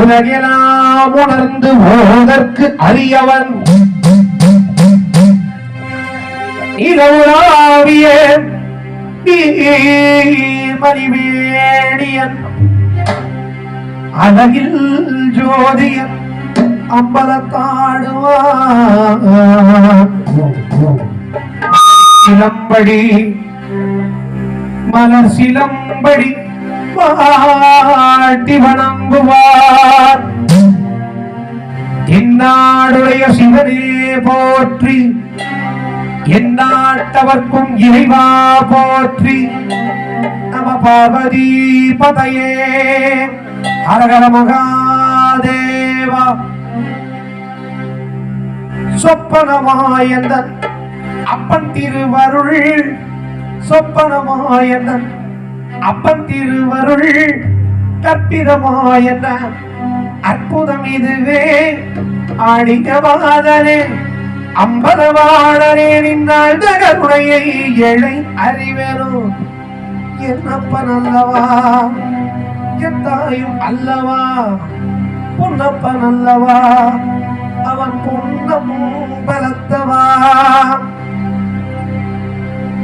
உலகெல்லாம் உணர்ந்து ஓதற்கு அறியவன். இரவுலாவிய மணிவேணியன். அழகில் ஜோதியன் அம்பலத்தாடுவான் சிலம்படி மலர் சிலம்படி பாட்டி வணங்குவார் என்னாடுடைய சிவனே போற்றி எந்நாட்டவர்க்கும் இறைவா போற்றி. நம பார்வதி பதையே ஹரஹர மகாதேவா. சொப்பனமாயந்தன் அப்பன் திருவருள் சொப்பனமாயந்தன். அப்பன் திருவருள் கற்பிதமாயன. அற்புதம் இதுவே. ஆடிக்கவாதனே அம்பலவாளனே நின்றால் கருணையை எழை அறிவனும் என்னப்பன் அல்லவா? என் தாயும் அல்லவா? பொன்னப்பன் அல்லவா? அவன் பொன்னம் பலத்தவா?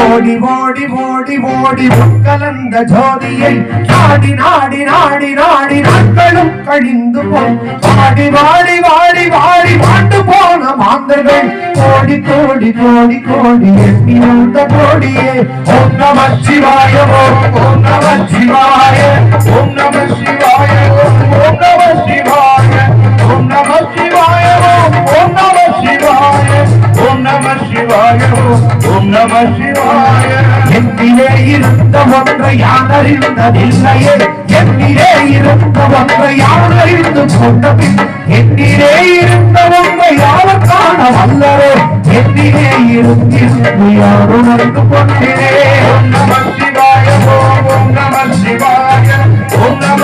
ஓடி ஓடி ஓடி ஓடி கலந்த ஜோதியை நாடி நாடி நாடி நாடி நாட்களும் கழிந்து போய் வாடி வாடி வாடி வாடி மாண்டு போன மாந்தர்கள். கோடி கோடி கோடி கோடி எண்ணிருந்த கோடியே. ஓம் நம சிவாய ஓம் ஓம் நம சிவாய ஓம் நம சிவாய ஓம் ஓம் நம சிவாய ஓம் நம சிவாய ஓம் நம சிவாய ஓம் நம சிவாய ஓம் நம சிவாய. என்னிலே இருந்த ஒன்றை யார் அறிந்ததில்லையே என்னிலே இருந்த ஒன்றை யார் அறிந்து கொண்ட பின் என்னிலே இருந்த ஒன்றை யார் காண வல்லரோ. என்னிலே இருந்திருந்து யார் உணர்ந்து கொண்டே ஓம் நம சிவாய ஓம் ஓம் நம சிவாய ஓம் நம